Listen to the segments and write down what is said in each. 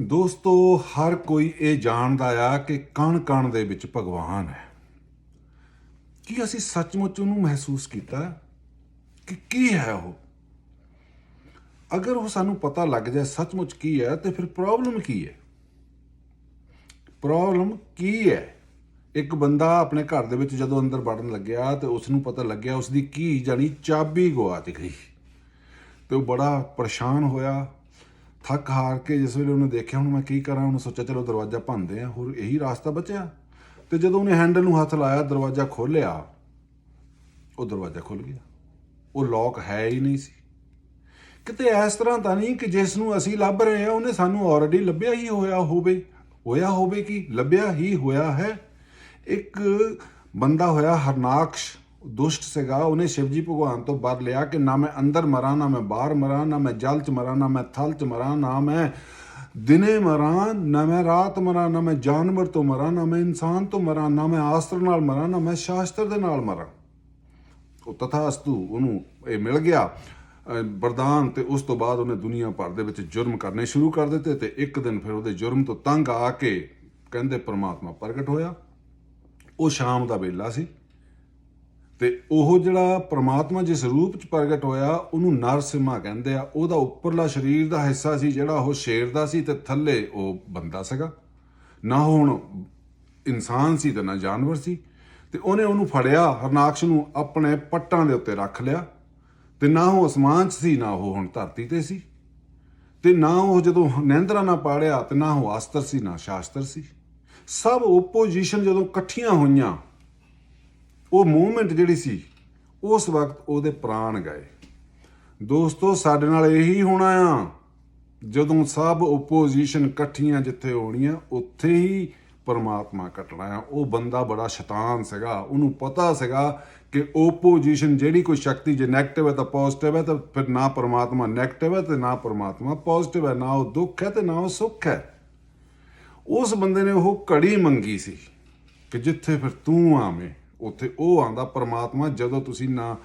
ਦੋਸਤੋ, ਹਰ ਕੋਈ ਇਹ ਜਾਣਦਾ ਆ ਕਿ ਕਣ ਕਣ ਦੇ ਵਿੱਚ ਭਗਵਾਨ ਹੈ। ਕੀ ਅਸੀਂ ਸੱਚਮੁੱਚ ਉਹਨੂੰ ਮਹਿਸੂਸ ਕੀਤਾ? ਕਿ ਕੀ ਹੈ ਉਹ? ਅਗਰ ਉਹ ਸਾਨੂੰ ਪਤਾ ਲੱਗ ਜਾਏ ਸੱਚਮੁੱਚ ਕੀ ਹੈ, ਤੇ ਫਿਰ ਪ੍ਰੋਬਲਮ ਕੀ ਹੈ? ਪ੍ਰੋਬਲਮ ਕੀ ਹੈ? ਇੱਕ ਬੰਦਾ ਆਪਣੇ ਘਰ ਦੇ ਵਿੱਚ ਜਦੋਂ ਅੰਦਰ ਵੜਨ ਲੱਗਿਆ ਤੇ ਉਸ ਨੂੰ ਪਤਾ ਲੱਗਿਆ ਉਸ ਦੀ ਕੀ ਜਾਨੀ ਚਾਬੀ ਗਵਾ ਗਈ। ਤੇ ਉਹ ਬੜਾ ਪਰੇਸ਼ਾਨ ਹੋਇਆ। ਥੱਕ ਹਾਰ ਕੇ ਜਿਸ ਵੇਲੇ ਉਹਨੇ ਦੇਖਿਆ, ਹੁਣ ਮੈਂ ਕੀ ਕਰਾਂ? ਉਹਨੇ ਸੋਚਿਆ, ਚਲੋ ਦਰਵਾਜ਼ਾ ਭੰਨਦੇ ਆ ਹੋਰ ਇਹੀ ਰਾਸਤਾ ਬਚਿਆ। ਤੇ ਜਦੋਂ ਉਹਨੇ ਹੈਂਡਲ ਨੂੰ ਹੱਥ ਲਾਇਆ, ਦਰਵਾਜ਼ਾ ਖੋਲ੍ਹਿਆ, ਉਹ ਦਰਵਾਜ਼ਾ ਖੁੱਲ ਗਿਆ। ਉਹ ਲੌਕ ਹੈ ਹੀ ਨਹੀਂ ਸੀ। ਕਿਤੇ ਇਸ ਤਰ੍ਹਾਂ ਤਾਂ ਨਹੀਂ ਕਿ ਜਿਸ ਨੂੰ ਅਸੀਂ ਲੱਭ ਰਹੇ ਹਾਂ, ਉਹਨੇ ਸਾਨੂੰ ਆਲਰੇਡੀ ਲੱਭਿਆ ਹੀ ਹੋਇਆ ਹੋਵੇ। ਹੋਇਆ ਹੋਵੇ ਕਿ? ਲੱਭਿਆ ਹੀ ਹੋਇਆ ਹੈ। ਇੱਕ ਬੰਦਾ ਹੋਇਆ ਹਰਨਾਕਸ਼। ਦੁਸ਼ਟ ਸੀਗਾ ਉਹਨੇ ਸ਼ਿਵਜੀ ਭਗਵਾਨ ਤੋਂ ਵਰ ਲਿਆ ਕਿ ਨਾ ਮੈਂ ਅੰਦਰ ਮਰਾਂ ਨਾ ਮੈਂ ਬਾਹਰ ਮਰਾਂ ਨਾ ਮੈਂ ਜਲ ਚ ਮਰਾਂ ਨਾ ਮੈਂ ਥਲ ਚ ਮਰਾਂ ਨਾ ਮੈਂ ਦਿਨੇ ਮਰਾਂ ਨਾ ਮੈਂ ਰਾਤ ਮਰਾਂ ਨਾ ਮੈਂ ਜਾਨਵਰ ਤੋਂ ਮਰਾਂ ਨਾ ਮੈਂ ਇਨਸਾਨ ਤੋਂ ਮਰਾਂ ਨਾ ਮੈਂ ਆਸਤਰ ਨਾਲ ਮਰਾਂ ਨਾ ਮੈਂ ਸ਼ਾਸਤਰ ਦੇ ਨਾਲ ਮਰਾਂ ਉਹ ਤਥਾਸਤੂ ਉਹਨੂੰ ਇਹ ਮਿਲ ਗਿਆ ਵਰਦਾਨ ਤੇ ਉਸ ਤੋਂ ਬਾਅਦ ਉਹਨੇ ਦੁਨੀਆ ਭਰ ਦੇ ਵਿੱਚ ਜੁਰਮ ਕਰਨੇ ਸ਼ੁਰੂ ਕਰ ਦਿੱਤੇ ਤੇ ਇੱਕ ਦਿਨ ਫਿਰ ਉਹਦੇ ਜੁਰਮ ਤੋਂ ਤੰਗ ਆ ਕੇ ਕਹਿੰਦੇ ਪ੍ਰਮਾਤਮਾ ਪ੍ਰਗਟ ਹੋਇਆ ਉਹ ਸ਼ਾਮ ਦਾ ਵੇਲਾ ਸੀ ਤੇ ਉਹ ਜਿਹੜਾ ਪ੍ਰਮਾਤਮਾ ਜਿਸ ਰੂਪ ਚ ਪ੍ਰਗਟ ਹੋਇਆ, ਉਹਨੂੰ ਨਰਸਿਮਾ ਕਹਿੰਦੇ ਆ। ਉਹਦਾ ਉੱਪਰਲਾ ਸਰੀਰ ਦਾ ਹਿੱਸਾ ਸੀ, ਜਿਹੜਾ ਉਹ ਸ਼ੇਰ ਦਾ ਸੀ ਤੇ ਥੱਲੇ ਉਹ ਬੰਦਾ ਸੀਗਾ। ਨਾ ਹੁਣ ਇਨਸਾਨ ਸੀ ਤੇ ਨਾ ਜਾਨਵਰ ਸੀ। ਤੇ ਉਹਨੇ ਉਹਨੂੰ ਫੜਿਆ, ਹਰਨਾਕਸ਼ ਨੂੰ ਆਪਣੇ ਪੱਟਾਂ ਦੇ ਉੱਤੇ ਰੱਖ ਲਿਆ। ਤੇ ਨਾ ਉਹ ਅਸਮਾਨ 'ਚ ਸੀ, ਨਾ ਉਹ ਹੁਣ ਧਰਤੀ ਤੇ ਸੀ। ਤੇ ਨਾ ਉਹ ਜਦੋਂ ਨੈਂਦਰਾ ਨਾ ਪਾੜਿਆ ਤੇ ਨਾ ਉਹ ਆਸਤਰ ਸੀ, ਨਾ ਸ਼ਾਸਤਰ ਸੀ। ਸਭ ਓਪੋਜੀਸ਼ਨ ਜਦੋਂ ਇਕੱਠੀਆਂ ਹੋਈਆਂ ਉਹ ਮੂਵਮੈਂਟ ਜਿਹੜੀ ਸੀ, ਉਸ ਵਕਤ ਉਹਦੇ ਪ੍ਰਾਣ ਗਏ। ਦੋਸਤੋ, ਸਾਡੇ ਨਾਲ ਇਹੀ ਹੋਣਾ ਆ, ਜਦੋਂ ਸਭ ਓਪੋਜੀਸ਼ਨ ਇਕੱਠੀਆਂ ਜਿੱਥੇ ਹੋਣੀਆਂ, ਉੱਥੇ ਹੀ ਪਰਮਾਤਮਾ ਕੱਟਣਾ ਆ। ਉਹ ਬੰਦਾ ਬੜਾ ਸ਼ੈਤਾਨ ਸੀਗਾ। ਉਹਨੂੰ ਪਤਾ ਸੀਗਾ ਕਿ ਓਪੋਜੀਸ਼ਨ ਜਿਹੜੀ ਕੋਈ ਸ਼ਕਤੀ ਜੇ 네ਗੇਟਿਵ ਹੈ ਤਾਂ ਪੋਜ਼ਿਟਿਵ ਹੈ, ਤਾਂ ਫਿਰ ਨਾ ਪਰਮਾਤਮਾ 네ਗੇਟਿਵ ਹੈ ਤੇ ਨਾ ਪਰਮਾਤਮਾ ਪੋਜ਼ਿਟਿਵ ਹੈ। ਨਾ ਉਹ ਦੁੱਖ ਹੈ ਤੇ ਨਾ ਉਹ ਸੁੱਖ ਹੈ। ਉਸ ਬੰਦੇ ਨੇ ਉਹ ਘੜੀ ਮੰਗੀ ਸੀ ਕਿ ਜਿੱਥੇ ਫਿਰ ਤੂੰ ਆਵੇਂ। ਉੱਥੇ ਉਹ ਆਂਦਾ, ਪਰਮਾਤਮਾ, ਜਦੋਂ ਤੁਸੀਂ ਨਾ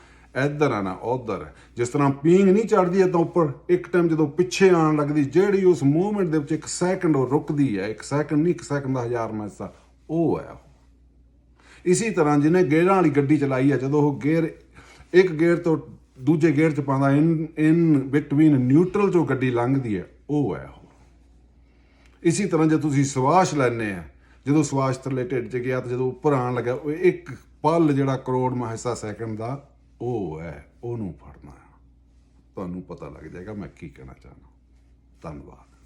ਇੱਧਰ ਆ, ਨਾ ਉਧਰ ਜਿਸ ਤਰ੍ਹਾਂ ਪੀਂਗ ਨਹੀਂ ਚੜਦੀ ਹੈ ਤਾਂ ਉੱਪਰ, ਇੱਕ ਟਾਈਮ ਜਦੋਂ ਪਿੱਛੇ ਆਣ ਲੱਗਦੀ, ਜਿਹੜੀ ਉਸ ਮੂਵਮੈਂਟ ਦੇ ਵਿੱਚ ਇੱਕ ਸੈਕਿੰਡ ਉਹ ਰੁਕਦੀ ਹੈ, ਇੱਕ ਸੈਕਿੰਡ ਨਹੀਂ, ਇੱਕ ਸੈਕਿੰਡ ਦਾ ਹਜ਼ਾਰ ਮੈਸਾ ਉਹ ਹੈ ਉਹ। ਇਸੇ ਤਰ੍ਹਾਂ ਜਿਹਨੇ ਗੇਅਰਾਂ ਵਾਲੀ ਗੱਡੀ ਚਲਾਈ ਹੈ, ਜਦੋਂ ਉਹ ਗੇਅਰ ਇੱਕ ਗੇਅਰ ਤੋਂ ਦੂਜੇ ਗੇਅਰ ਚ ਪਾਉਂਦਾ, ਇਨ ਇਨ ਬਿਟਵੀਨ ਨਿਊਟਰਲ ਚੋਂ ਗੱਡੀ ਲੰਘਦੀ ਹੈ, ਉਹ ਹੈ ਉਹ। ਇਸੇ ਤਰ੍ਹਾਂ ਜੇ ਤੁਸੀਂ ਸਵਾਸ਼ ਲੈਣੇ ਆ ਜਦੋਂ ਸਵਾਸਥ ਥੱਲੇ ਢਿੱਡ 'ਚ ਗਿਆ ਤੇ ਜਦੋਂ ਉੱਪਰ ਆਣ ਲੱਗਾ, ਉਹ ਇੱਕ ਪਲ ਜਿਹੜਾ ਕਰੋੜ ਮਾ ਸੈਕਿੰਡ ਦਾ, ਉਹ ਹੈ, ਉਹਨੂੰ ਫੜਨਾ। ਹੈ ਤੁਹਾਨੂੰ ਪਤਾ ਲੱਗ ਜਾਏਗਾ ਮੈਂ ਕੀ ਕਹਿਣਾ ਚਾਹੁੰਦਾ। ਧੰਨਵਾਦ।